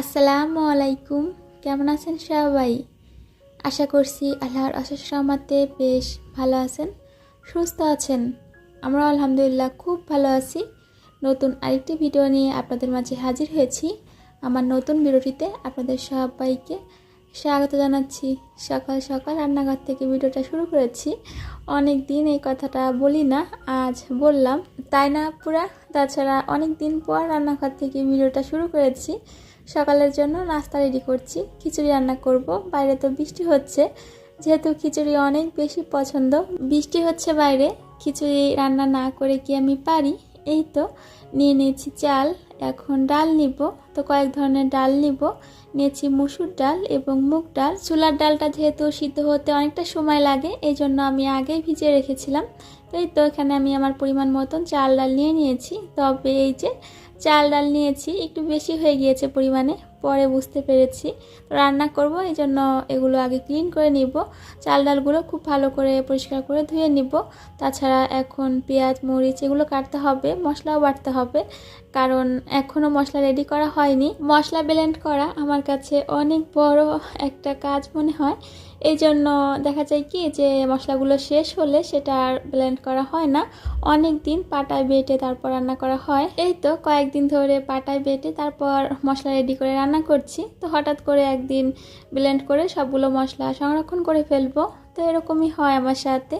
আসসালামু আলাইকুম। কেমন আছেন সবাই? আশা করছি আল্লাহর অশেষ রহমতে বেশ ভালো আছেন, সুস্থ আছেন। আমরা আলহামদুলিল্লাহ খুব ভালো আছি। নতুন আরেকটি ভিডিও নিয়ে আপনাদের মাঝে হাজির হয়েছি। আমার নতুন ভিডিওটিতে আপনাদের সবাইকে স্বাগত জানাচ্ছি। সকাল সকাল রান্নাঘর থেকে ভিডিওটা শুরু করেছি। অনেক দিন এই কথাটা বলি না, আজ বললাম। তাই না পুরা? তাছাড়া অনেক দিন পর রান্নাঘর থেকে ভিডিওটা শুরু করেছি। সকালের জন্য নাস্তা রেডি করছি। খিচুড়ি রান্না করব। বাইরে তো বৃষ্টি হচ্ছে। যেহেতু খিচুড়ি অনেক বেশি পছন্দ, বৃষ্টি হচ্ছে বাইরে। খিচুড়ি রান্না না করে কি আমি পারি? এই তো, নিয়ে নিয়েছি চাল, এখন ডাল নিব। তো কয়েক ধরনের ডাল নিব। নিয়েছি মুসুর ডাল এবং মুগ ডাল। চুলার ডালটা যেহেতু সিদ্ধ হতে অনেকটা সময় লাগে এই জন্য আমি আগেই ভিজিয়ে রেখেছিলাম। তো এই তো, এখানে আমি আমার পরিমাণ মতন চাল ডাল নিয়ে নিয়েছি। তবে এই যে চাল ডাল নিয়েছি একটু বেশি হয়ে গিয়েছে পরিমাণে। পরে বুঝতে পেরেছি। রান্না করব এই জন্য এগুলো আগে ক্লিন করে নিব। চাল ডালগুলো খুব ভালো করে পরিষ্কার করে ধুয়ে নিব। তাছাড়া এখন পেঁয়াজ, মরিচ এগুলো কাটতে হবে, মশলাও বাটতে হবে। কারণ এখনও মশলা রেডি করা হয়নি। মশলা ব্লেন্ড করা আমার কাছে অনেক বড় একটা কাজ মনে হয়। এই জন্য দেখা যায় কি যে মশলাগুলো শেষ হলে সেটা আর ব্লেন্ড করা হয় না। অনেক দিন পাটায় বেটে তারপর রান্না করা হয়। এই তো কয়েকদিন ধরে পাটায় বেটে তারপর মশলা রেডি করে করছি। তো হঠাৎ করে একদিন ব্লেন্ড করে সবগুলো মশলা সংরক্ষণ করে ফেলব। তো এরকমই হয় আমার সাথে।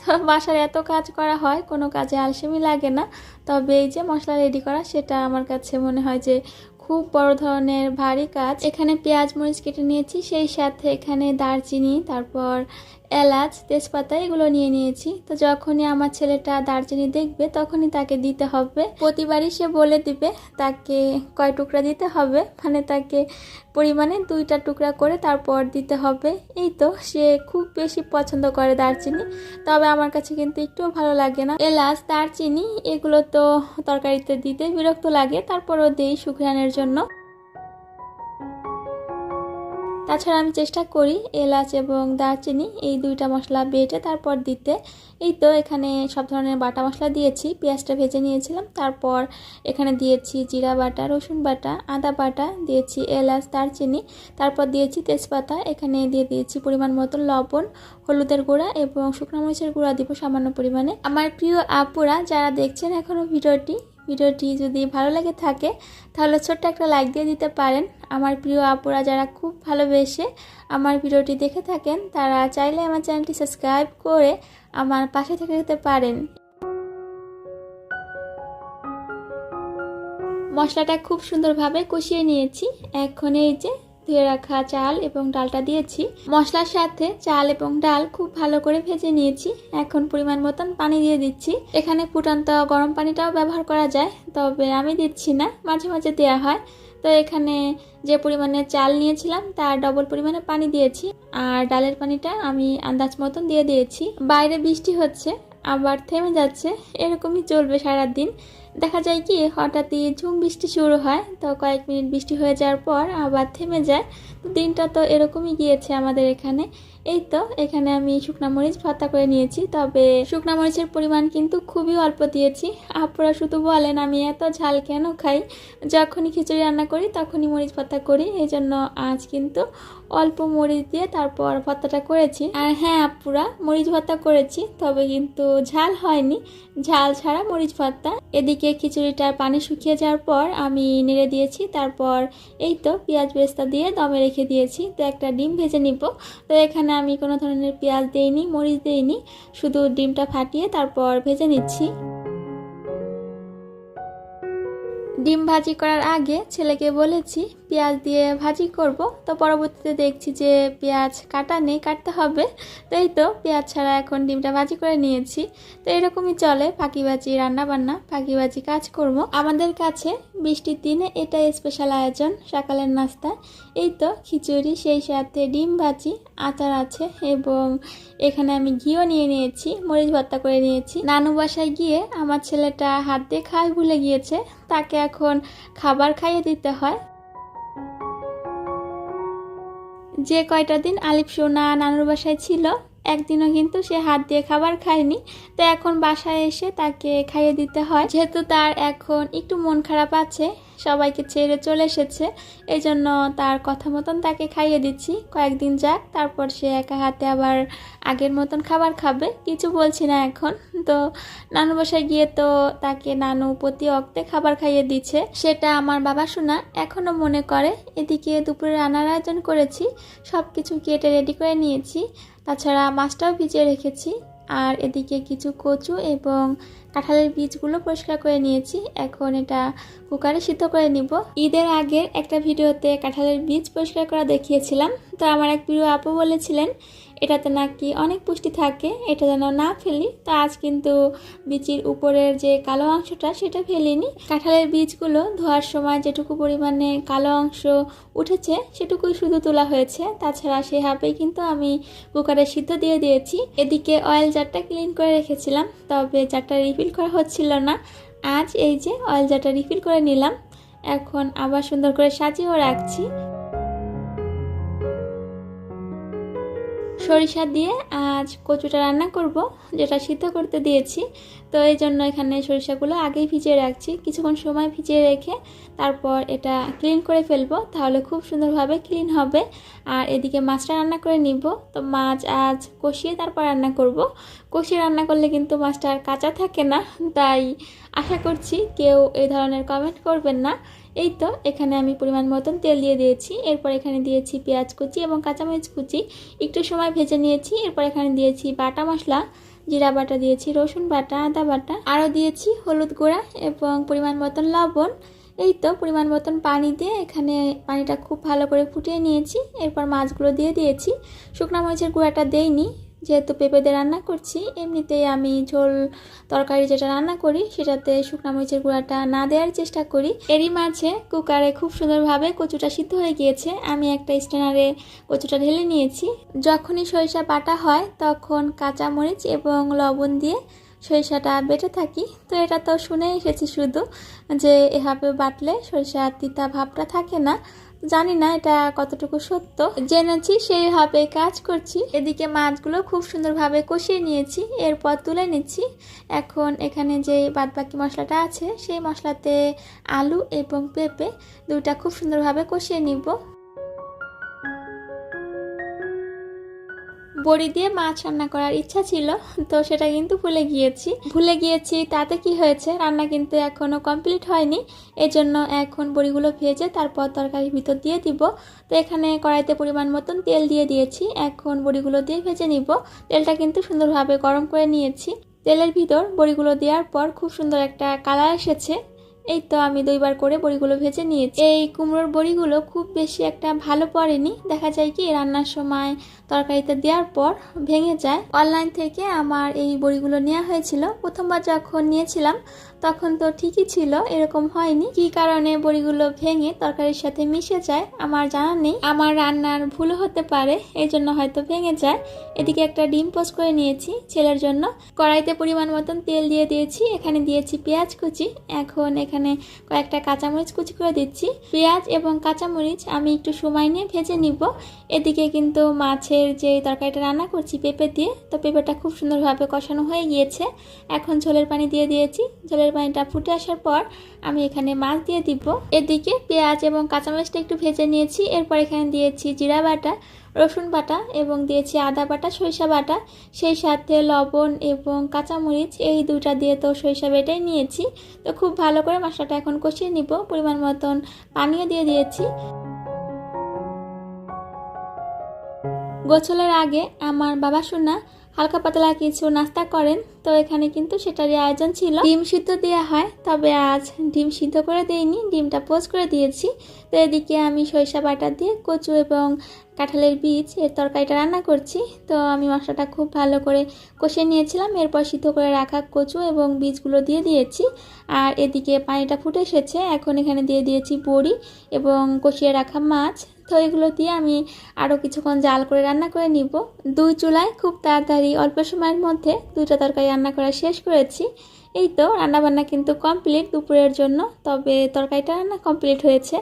তো বাসার এত কাজ করা হয়, কোনো কাজে আলসেমি লাগে না। তবে এই যে মশলা রেডি করা, সেটা আমার কাছে মনে হয় যে খুব বড় ধরনের ভারী কাজ। এখানে পেঁয়াজ, মরিচ কেটে নিয়েছি। সেই সাথে এখানে দারচিনি, তারপর এলাচ, তেজপাতা, এগুলো নিয়ে নিয়েছি। তো যখনই আমার ছেলেটা দারচিনি দেখবে, তখনই তাকে দিতে হবে। প্রতিবারই সে বলে দিবে, তাকে কয় টুকরা দিতে হবে? মানে তাকে পরিমাণে দুইটা টুকরা করে তারপর দিতে হবে। এই তো, সে খুব বেশি পছন্দ করে দারচিনি তবে আমার কাছে কিন্তু একটুও ভালো লাগে না। এলাচ, দারচিনি, এগুলো তো তরকারিতে দিতে বিরক্ত লাগে, তারপরও দিই সুঘ্রানের জন্য। তাছাড়া আমি চেষ্টা করি এলাচ এবং দারচিনি, এই দুইটা মশলা বেটে তারপর দিতে। এই তো এখানে সব ধরনের বাটা মশলা দিয়েছি, পেঁয়াজটা ভেজে নিয়েছিলাম, তারপর এখানে দিয়েছি জিরা বাটা, রসুন বাটা, আদা বাটা, দিয়েছি এলাচ, দারচিনি, তারপর দিয়েছি তেজপাতা, এখানে দিয়ে দিয়েছি পরিমাণ মতো লবণ, হলুদের গুঁড়া এবং শুকনো মরিচের গুঁড়া দিব সামান্য পরিমাণে। আমার প্রিয় আপুরা, যারা দেখছেন এখনও ভিডিওটি ভিডিওটি যদি ভালো লাগে থাকে, তাহলে ছোট্ট একটা লাইক দিয়ে দিতে পারেন। আমার প্রিয় আপুরা যারা খুব ভালোবেসে আমার ভিডিওটি দেখে থাকেন, তারা চাইলে আমার চ্যানেলটি সাবস্ক্রাইব করে আমার পাশে থেকে যেতে পারেন। মশলাটা খুব সুন্দরভাবে কষিয়ে নিয়েছি। এখন এই যে ধুয়ে রাখা চাল এবং ডালটা দিয়েছি। মশলার সাথে চাল এবং ডাল খুব ভালো করে ভেজে নিয়েছি। এখন পরিমাণ মতন পানি দিয়ে দিচ্ছি। এখানে ফুটান্ত গরম পানিটাও ব্যবহার করা যায়, তবে আমি দিচ্ছি না, মাঝে মাঝে দেওয়া হয়। তো এখানে যে পরিমাণে চাল নিয়েছিলাম, তার ডবল পরিমাণে পানি দিয়েছি। আর ডালের পানিটা আমি আন্দাজ মতন দিয়ে দিয়েছি। বাইরে বৃষ্টি হচ্ছে, আবার থেমে যাচ্ছে, এরকমই চলবে সারাদিন। দেখা যায় কি, হঠাৎই ঝুম বৃষ্টি শুরু হয়। তো কয়েক মিনিট বৃষ্টি হয়ে যাওয়ার পর আবার থেমে যায়। দিনটা তো এরকমই গিয়েছে আমাদের এখানে। এই তো, এখানে আমি শুকনা মরিচ ভর্তা করে নিয়েছি, তবে শুকনা মরিচের পরিমাণ কিন্তু খুবই অল্প দিয়েছি। আপুরা শুধু বলেন, আমি এত ঝাল কেন খাই? যখনই খিচুড়ি রান্না করি, তখনই মরিচ ভর্তা করি। এই জন্য আজ কিন্তু অল্প মরিচ দিয়ে তারপর ভর্তাটা করেছি। আর হ্যাঁ আপুরা, মরিচ ভর্তা করেছি, তবে কিন্তু ঝাল হয়নি। ঝাল ছাড়া মরিচ ভর্তা এদিকে খিচুড়িটার পানি শুকিয়ে যাওয়ার পর আমি নেড়ে দিয়েছি, তারপর এই তো পেঁয়াজ বেস্তা দিয়ে দমে রেখে দিয়েছি। তো একটা ডিম ভেজে নিব। তো এখানে আমি কোনো ধরনের পেঁয়াজ দেইনি, মরিচ দেইনি, শুধু ডিমটা ফাটিয়ে তারপর ভেজে নিচ্ছি। ডিম ভাজি করার আগে ছেলেকে বলেছি পেঁয়াজ দিয়ে ভাজি করব। তো পরবর্তীতে দেখছি যে পেঁয়াজ কাটা নেই, কাটতে হবে। তো এই তো পেঁয়াজ ছাড়া এখন ডিমটা ভাজি করে নিয়েছি। তো এরকমই চলে ফাঁকিবাজি রান্না বান্না ফাঁকিবাজি কাজ করব আমাদের কাছে বৃষ্টির দিনে এটাই স্পেশাল আয়োজন, সকালের নাস্তা। এই তো খিচুড়ি, সেই সাথে ডিম ভাজি, আচার আছে এবং এখানে আমি ঘিও নিয়ে নিয়েছি, মরিচ ভর্তা করে নিয়েছি। নানু বাসায় গিয়ে আমার ছেলেটা হাত দিয়ে খাওয়াই ভুলে গিয়েছে। তাকে এখন খাবার খাইয়ে দিতে হয়। যে কয়টা দিন আলিপ সোনা নানুর বাসায় ছিল, একদিনও কিন্তু সে হাত দিয়ে খাবার খায়নি। তো এখন বাসায় এসে তাকে খাইয়ে দিতে হয়। যেহেতু তার এখন একটু মন খারাপ আছে সবাইকে ছেড়ে চলে এসেছে। এই জন্য তার কথা মতন তাকে খাইয়ে দিচ্ছি। কয়েকদিন যাক, তারপর সে একা হাতে আবার আগের মতন খাবার খাবে। কিছু বলছি না এখন। তো নানু বাসায় গিয়ে তো তাকে নানু প্রতি অক্তে খাবার খাইয়ে দিচ্ছে। সেটা আমার বাবা শোনা এখনও মনে করে। এদিকে দুপুরে রান্নার আয়োজন করেছি। সব কিছু কেটে রেডি করে নিয়েছি। তাছাড়া মাছটাও ভিজিয়ে রেখেছি। আর এদিকে কিছু কচু এবং কাঁঠালের বীজগুলো পরিষ্কার করে নিয়েছি। এখন এটা কুকারে সিদ্ধ করে নিব। ঈদের আগের একটা ভিডিওতে কাঁঠালের বীজ পরিষ্কার করা দেখিয়েছিলাম। তো আমার এক প্রিয় আপু বলেছিলেন এটাতে নাকি অনেক পুষ্টি থাকে, এটা যেন না ফেলি। তো আজ কিন্তু বীচির উপরের যে কালো অংশটা, সেটা ফেলিনি। কাঁঠালের বীজগুলো ধোয়ার সময় যেটুকু পরিমাণে কালো অংশ উঠেছে, সেটুকুই শুধু তোলা হয়েছে। তাছাড়া সেভাবেই কিন্তু আমি কুকারে সিদ্ধ দিয়ে দিয়েছি। এদিকে অয়েল জারটা ক্লিন করে রেখেছিলাম, তবে জারটা রিফিল করা হচ্ছিল না। আজ এই যে অয়েল জারটা রিফিল করে নিলাম। এখন আবার সুন্দর করে সাজিয়েও রাখছি। সরিষা দিয়ে আজ কচুটা রান্না করব, যেটা সিদ্ধ করতে দিয়েছি। তো এই জন্য এখানে সরিষাগুলো আগেই ভিজিয়ে রাখছি। কিছুক্ষণ সময় ভিজিয়ে রেখে তারপর এটা ক্লিন করে ফেলব, তাহলে খুব সুন্দরভাবে ক্লিন হবে। আর এদিকে মাছটা রান্না করে নিব। তো মাছ আজ কষিয়ে তারপর রান্না করব। কষিয়ে রান্না করলে কিন্তু মাছটা আর কাঁচা থাকে না, তাই আশা করছি কেউ এই ধরনের কমেন্ট করবেন না। এই তো এখানে আমি পরিমাণ মতন তেল দিয়ে দিয়েছি। এরপর এখানে দিয়েছি পেঁয়াজ কুচি এবং কাঁচামরিচ কুচি। একটু সময় ভেজে নিয়েছি। এরপর এখানে দিয়েছি বাটা মশলা, জিরা বাটা দিয়েছি, রসুন বাটা, আদা বাটা। আরও দিয়েছি হলুদ গুঁড়া এবং পরিমাণ মতন লবণ। এই তো পরিমাণ মতন পানি দিয়ে এখানে পানিটা খুব ভালো করে ফুটিয়ে নিয়েছি। এরপর মাছগুলো দিয়ে দিয়েছি। শুকনো মরিচের গুঁড়াটা দেইনি। যেহেতু পেঁপে দিয়ে রান্না করছি, এমনিতেই আমি ঝোল তরকারি যেটা রান্না করি, সেটাতে শুকনা মরিচের গুঁড়াটা না দেওয়ার চেষ্টা করি। এরই মাঝে কুকারে খুব সুন্দরভাবে কচুটা সিদ্ধ হয়ে গিয়েছে। আমি একটা স্ট্যানারে কচুটা ঢেলে নিয়েছি। যখনই সরিষা বাটা হয়, তখন কাঁচা মরিচ এবং লবণ দিয়ে সরিষাটা বেটে থাকি। তো এটা তো শুনে এসেছি শুধু যে এভাবে বাটলে সরিষা তিতা ভাবটা থাকে না। জানি না এটা কতটুকু সত্য। জেনেছি সেইভাবে কাজ করছি। এদিকে মাছগুলো খুব সুন্দরভাবে কষিয়ে নিয়েছি, এরপর তুলে নিচ্ছি। এখন এখানে যে বাদবাকি মশলাটা আছে, সেই মশলাতে আলু এবং পেঁপে দুটা খুব সুন্দরভাবে কষিয়ে নিব। বড়ি দিয়ে মাছ রান্না করার ইচ্ছা ছিল, তো সেটা কিন্তু ভুলে গিয়েছি। ভুলে গিয়েছি, তাতে কি হয়েছে? রান্না কিন্তু এখনও কমপ্লিট হয়নি। এজন্য এখন বড়িগুলো ভেজে তারপর তরকারির ভিতর দিয়ে দিব। তো এখানে কড়াইতে পরিমাণ মতন তেল দিয়ে দিয়েছি। এখন বড়িগুলো দিয়ে ভেজে নিব। তেলটা কিন্তু সুন্দরভাবে গরম করে নিয়েছি। তেলের ভিতর বড়িগুলো দেওয়ার পর খুব সুন্দর একটা কালার এসেছে। এই তো আমি দুইবার করে বড়িগুলো ভেজে নিয়েছি। এই কুমড়োর বড়িগুলো খুব বেশি একটা ভালো পড়েনি। দেখা যায় কি, রান্নার সময় তরকারিতে দেওয়ার পর ভেঙে যায়। অনলাইন থেকে আমার এই বড়িগুলো নেওয়া হয়েছিল। প্রথমবার যখন নিয়েছিলাম তখন তো ঠিকই ছিল, এরকম হয়নি। কি কারণে বড়িগুলো ভেঙে তরকারির সাথে মিশে যায়, আমার জানা নেই। আমার রান্নার ভুল হতে পারে এই জন্য হয়তো ভেঙে যায়। এদিকে একটা ডিম পোস্ট করে নিয়েছি ছেলের জন্য। কড়াইতে পরিমাণ মতন তেল দিয়ে দিয়েছি, এখানে দিয়েছি পেঁয়াজ কুচি। এখন এখানে কয়েকটা কাঁচামরিচ কুচি করে দিচ্ছি। পেঁয়াজ এবং কাঁচামরিচ আমি একটু সময় নিয়ে ভেজে নিব। এদিকে কিন্তু মাছের যে তরকারিটা রান্না করছি পেঁপে দিয়ে, তো পেঁপেটা খুব সুন্দরভাবে কষানো হয়ে গিয়েছে। এখন ঝোলের পানি দিয়ে দিয়েছি। ঝোলের পানিটা ফুটে আসার পর আমি এখানে মাছ দিয়ে দিব। এদিকে পেঁয়াজ এবং কাঁচামরিচটা একটু ভেজে নিয়েছি। এরপর এখানে দিয়েছি জিরা বাটা, রসুন বাটা এবং দিয়েছি আদা বাটা, সরিষা বাটা। সেই সাথে লবণ এবং কাঁচামরিচ, এই দুটা দিয়ে তো সরিষা বেটাই নিয়েছি। তো খুব ভালো করে মশলাটা এখন কষিয়ে নিব। পরিমাণ মতন পানিও দিয়ে দিয়েছি। গোছলের আগে আমার বাবা সোনা হালকা পাতলা কিছু নাস্তা করেন। তো এখানে কিন্তু সেটারই আয়োজন ছিল। ডিম সিদ্ধ দেওয়া হয়, তবে আজ ডিম সিদ্ধ করে দেইনি, ডিমটা পোস্ট করে দিয়েছি। তো এদিকে আমি সরিষা বাটা দিয়ে কচু এবং কাঁঠালের বীজ এর তরকারিটা রান্না করছি। তো আমি মশলাটা খুব ভালো করে কষিয়ে নিয়েছিলাম, এরপর সিদ্ধ করে রাখা কচু এবং বীজগুলো দিয়ে দিয়েছি। আর এদিকে পানিটা ফুটে এসেছে, এখন এখানে দিয়ে দিয়েছি বড়ি এবং কষিয়ে রাখা মাছ। তো এগুলো দিয়ে আমি আরও কিছুক্ষণ জাল করে রান্না করে নিব। দুই চুলায় খুব তাড়াতাড়ি অল্প সময়ের মধ্যে দুইটা তরকারি রান্না করা শেষ করেছি। এই তো রান্নাবান্না কিন্তু কমপ্লিট দুপুরের জন্য, তবে তরকারিটা রান্না কমপ্লিট হয়েছে।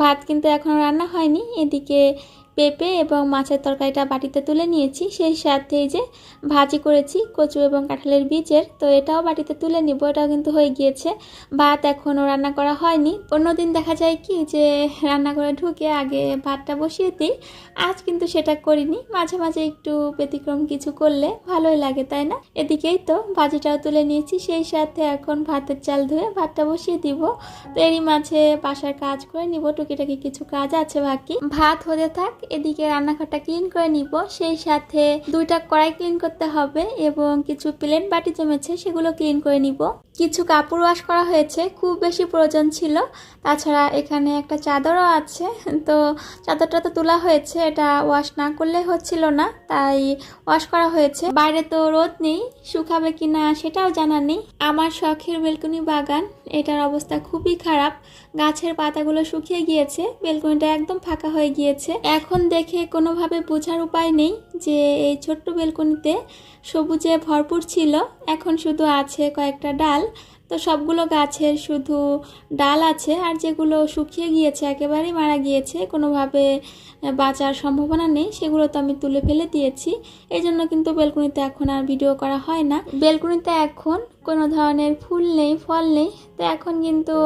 ভাত কিন্তু এখনও রান্না হয়নি, এদিকে পেঁপে এবং মাছের তরকারিটা বাটিতে তুলে নিয়েছি। সেই সাথে যে ভাজি করেছি কচু এবং কাঁঠালের বীজের, তো এটাও বাটিতে তুলে নিব। এটাও কিন্তু হয়ে গিয়েছে। ভাত এখনও রান্না করা হয়নি। অন্যদিন দেখা যায় কি যে রান্না করে ঢুকে আগে ভাতটা বসিয়ে দিই। আজ কিন্তু সেটা করিনি। মাঝে মাঝে একটু ব্যতিক্রম কিছু করলে ভালোই লাগে, তাই না? এদিকেই তো ভাজিটাও তুলে নিয়েছি। সেই সাথে এখন ভাতের চাল ধুয়ে ভাতটা বসিয়ে দিব। তো এরই মাঝে বাসার কাজ করে নিব। টুকিটাকি কিছু কাজ আছে বাকি। ভাত হতে থাক এদিকে রান্নাঘরটা ক্লিন করে নিব। সেই সাথে দুইটা কড়াই ক্লিন করতে হবে এবং কিছু প্লেন বাটি জমেছে, সেগুলো ক্লিন করে নিব। কিছু কাপড় ওয়াশ করা হয়েছে, খুব বেশি প্রয়োজন ছিল। তাছাড়া এখানে একটা চাদরও আছে, তো চাদরটা তো তোলা হয়েছে, এটা ওয়াশ না করলে হচ্ছিল না, তাই ওয়াশ করা হয়েছে। বাইরে তো রোদ নেই, শুকাবে কিনা সেটাও জানা নেই। আমার শখের বেলকনি বাগান, এটার অবস্থা খুবই খারাপ। গাছের পাতাগুলো শুকিয়ে গিয়েছে, বেলকনিটা একদম ফাঁকা হয়ে গিয়েছে। এখন দেখে কোনোভাবে বোঝার উপায় নেই যে এই ছোট্ট বেলকনিতে সবুজে ভরপুর ছিল, এখন শুধু আছে কয়েকটা ডাল। তো সবগুলো গাছের শুধু ডাল আছে আর যেগুলো শুকিয়ে গিয়েছে, একেবারেই মারা গিয়েছে, কোনোভাবে বাঁচার সম্ভাবনা নেই, সেগুলো তো আমি তুলে ফেলে দিয়েছি। এই জন্য কিন্তু বেলকুনিতে এখন আর ভিডিও করা হয় না। বেলকুনিতে এখন কোনো ধরনের ফুল নেই, ফল নেই। তো এখন কিন্তু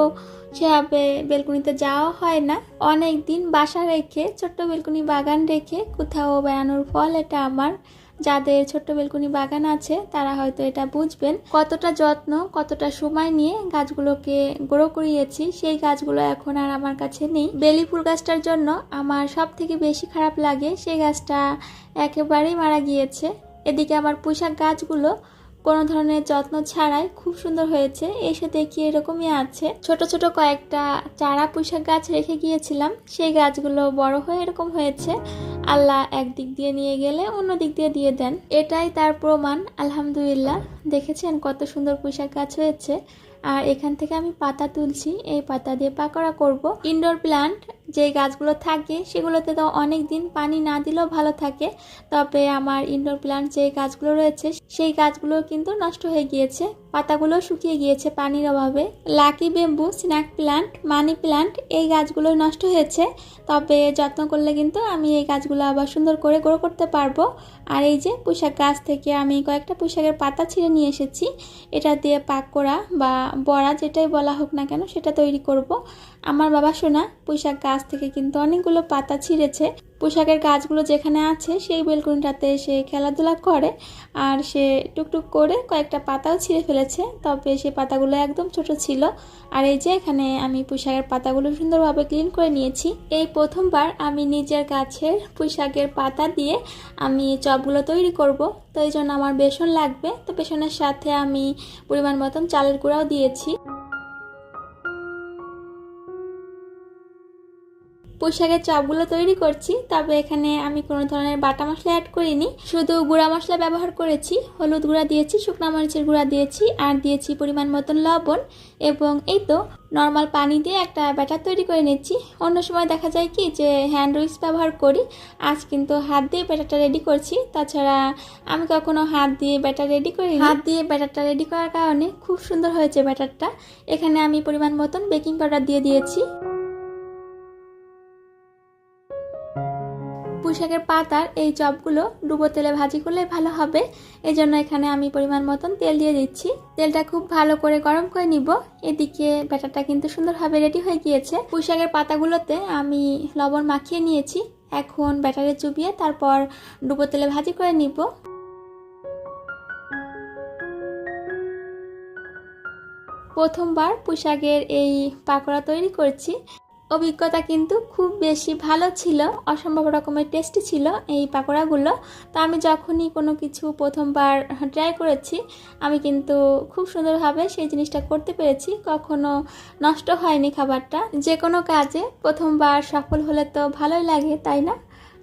সেভাবে বেলকুনিতে যাওয়া হয় না। অনেক দিন বাসা রেখে, ছোট্ট বেলকুনি বাগান রেখে কোথাও বেড়ানোর ফল এটা আমার যাদের ছোট্ট বেলকুনি বাগান আছে, তারা হয়তো এটা বুঝবেন। কতটা যত্ন, কতটা সময় নিয়ে গাছগুলোকে গ্রো করিয়েছি, সেই গাছগুলো এখন আর আমার কাছে নেই। বেলি ফুল গাছটার জন্য আমার সব থেকে বেশি খারাপ লাগে, সেই গাছটা একেবারেই মারা গিয়েছে। এদিকে আমার পোশাক গাছগুলো কোনো ধরনের যত্ন ছাড়াই খুব সুন্দর হয়েছে, এসে দেখি এরকমই আছে। ছোট ছোট কয়েকটা চারা পুঁইশাক গাছ রেখে গিয়েছিলাম, সেই গাছগুলো বড় হয়ে এরকম হয়েছে। আল্লাহ একদিক দিয়ে নিয়ে গেলে অন্য দিক দিয়ে দিয়ে দেন। এটাই তার প্রমাণ। আলহামদুলিল্লাহ। দেখেছেন কত সুন্দর পুঁশাক গাছ হয়েছে। আর এখান থেকে আমি পাতা তুলছি। এই পাতা দিয়ে পাকোড়া করব। ইনডোর প্ল্যান্ট যে গাছগুলো থাকে সেগুলোতে তো অনেক দিন পানি না দিলেও ভালো থাকে। তবে আমার ইনডোর প্ল্যান্ট যে গাছগুলো রয়েছে, সেই গাছগুলো কিন্তু নষ্ট হয়ে গিয়েছে। পাতাগুলো শুকিয়ে গিয়েছে পানির অভাবে। Lucky bamboo snake plant money plant এই গাছগুলো নষ্ট হয়েছে। তবে যত্ন করলে কিন্তু আমি এই গাছগুলো আবার সুন্দর করে গ্রো করতে পারব। আর এই যে পুঁশাক গাছ থেকে আমি কয়েকটা পুঁশাকের পাতা ছিঁড়ে নিয়ে এসেছি। এটা দিয়ে পাক করা বা বড়া যেটাই বলা হোক না কেন সেটা তৈরি করব। আমার বাবা শোনা পুঁশাক গাছ থেকে কিন্তু অনেকগুলো পাতা ছিঁড়েছে। পোশাকের গাছগুলো যেখানে আছে, সেই বেলকুনিটাতে সে খেলাধুলা করে আর সে টুকটুক করে কয়েকটা পাতাও ছিঁড়ে ফেলেছে। তবে সে পাতাগুলো একদম ছোট ছিল। আর এই যে এখানে আমি পোশাকের পাতাগুলো সুন্দরভাবে ক্লিন করে নিয়েছি। এই প্রথমবার আমি নিজের গাছের পোশাকের পাতা দিয়ে আমি চপগুলো তৈরি করব। তো এই জন্য আমার বেসন লাগবে। তো বেসনের সাথে আমি পরিমাণ মতন চালের গুঁড়াও দিয়েছি। পোশাকের চপগুলো তৈরি করছি, তবে এখানে আমি কোনো ধরনের বাটা মশলা অ্যাড করিনি। শুধু গুঁড়া মশলা ব্যবহার করেছি, হলুদ গুঁড়া দিয়েছি, শুকনো মরিচের গুঁড়া দিয়েছি, আর দিয়েছি পরিমাণ মতন লবণ। এবং এই তো নর্মাল পানি দিয়ে একটা ব্যাটার তৈরি করে নিচ্ছি। অন্য সময় দেখা যায় কি যে হ্যান্ড উইক্স ব্যবহার করি, আজ কিন্তু হাত দিয়ে ব্যাটারটা রেডি করছি। তাছাড়া আমি কখনো হাত দিয়ে ব্যাটার রেডি করি হাত দিয়ে ব্যাটারটা রেডি করার কারণে খুব সুন্দর হয়েছে ব্যাটারটা। এখানে আমি পরিমাণ মতন বেকিং পাউডার দিয়ে দিয়েছি। পুঁইশাকের পাতার এই চপগুলো ডুবো তেলে ভাজি করলে ভালো হবে। এই জন্য এখানে আমি পরিমাণ মতন তেল দিয়ে দিচ্ছি। তেলটা খুব ভালো করে গরম করে নিব। এদিকে ব্যাটারটা কিন্তু সুন্দরভাবে রেডি হয়ে গিয়েছে। পুঁইশাকের পাতাগুলোতে আমি লবণ মাখিয়ে নিয়েছি। এখন ব্যাটারে চুবিয়ে তারপর ডুবো তেলে ভাজি করে নিব। প্রথমবার পোশাকের এই পাকোড়া তৈরি করছি। অভিজ্ঞতা কিন্তু খুব বেশি ভালো ছিল, অসম্ভব রকমের টেস্টি ছিল এই পাকোড়াগুলো। তো আমি যখনই কোনো কিছু প্রথমবার ট্রাই করেছি, আমি কিন্তু খুব সুন্দরভাবে সেই জিনিসটা করতে পেরেছি। কখনো নষ্ট হয়নি খাবারটা যে কোনো কাজে প্রথমবার সফল হলে তো ভালোই লাগে, তাই না?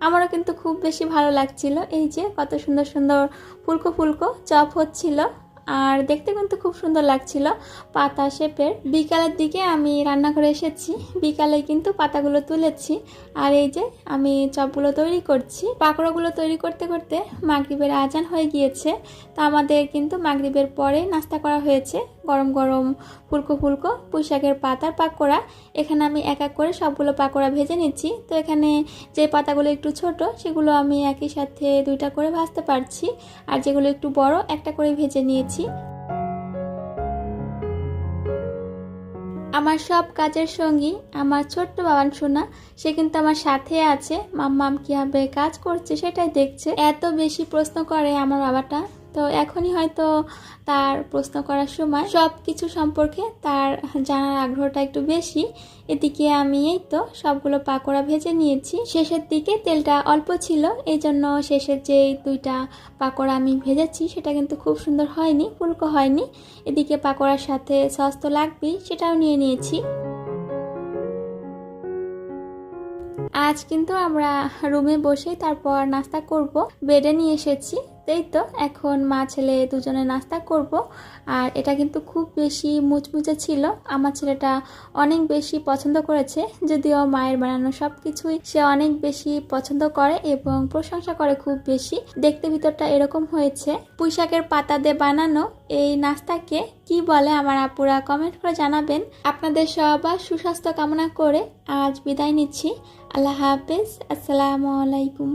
আমারও কিন্তু খুব বেশি ভালো লাগছিল, এই যে কত সুন্দর সুন্দর ফুলকো ফুলকো চপ হচ্ছিল। আর দেখতে কিন্তু খুব সুন্দর লাগছিল পাতা শেপের। বিকালের দিকে আমি রান্নাঘরে এসেছি। বিকালে কিন্তু পাতাগুলো তুলেছি। আর এই যে আমি চপগুলো তৈরি করছি। পাকোড়াগুলো তৈরি করতে করতে মাগরীবের আজান হয়ে গিয়েছে। তো আমাদের কিন্তু মাগরীবের পরে নাস্তা করা হয়েছে। গরম গরম ফুলকো ফুলকো পুঁই শাকের পাতার পাকোড়া। এখানে আমি এক এক করে সবগুলো পাকোড়া ভেজে নিচ্ছি। তো এখানে যে পাতাগুলো একটু ছোট, সেগুলো আমি একই সাথে দুইটা করে ভাজতে পারছি। আর যেগুলো একটু বড়, একটা করে ভেজে নিয়েছি। আমার সব কাজের সঙ্গী, আমার ছোট্ট বাবান সোনা, সে কিন্তু আমার সাথে আছে। মাম্মাম কীভাবে কাজ করছে সেটাই দেখছে। এত বেশি প্রশ্ন করে আমার বাবাটা। তো এখনই হয়তো তার প্রশ্ন করার সময় সব কিছু সম্পর্কে তার জানার আগ্রহটা একটু বেশি। এদিকে আমি এই তো সবগুলো পাকোড়া ভেজে নিয়েছি। শেষের দিকে তেলটা অল্প ছিল এই জন্য শেষের যে দুইটা পাকোড়া আমি ভেজেছি সেটা কিন্তু খুব সুন্দর হয়নি, ফুলকো হয়নি। এদিকে পাকোড়ার সাথে সস তো লাগবেই, সেটাও নিয়ে নিয়েছি। আজ কিন্তু আমরা রুমে বসে তারপর নাস্তা করব। বেডে নিয়ে এসেছি। তাই তো, এখন মা ছেলে দুজনে নাস্তা করব। আর এটা কিন্তু খুব বেশি মুচমুচে ছিল। আমার ছেলেটা অনেক বেশি পছন্দ করেছে, যদিও মায়ের বানানো সব কিছুই সে অনেক বেশি পছন্দ করে এবং প্রশংসা করে খুব বেশি। দেখতে ভিতরটা এরকম হয়েছে, পুঁইশাকের পাতা দিয়ে বানানো এই নাস্তাকে কি বলে আমার আপুরা কমেন্ট করে জানাবেন। আপনাদের সবার সুস্বাস্থ্য কামনা করে আজ বিদায় নিচ্ছি। আল্লাহ হাফেজ, আসসালামু আলাইকুম।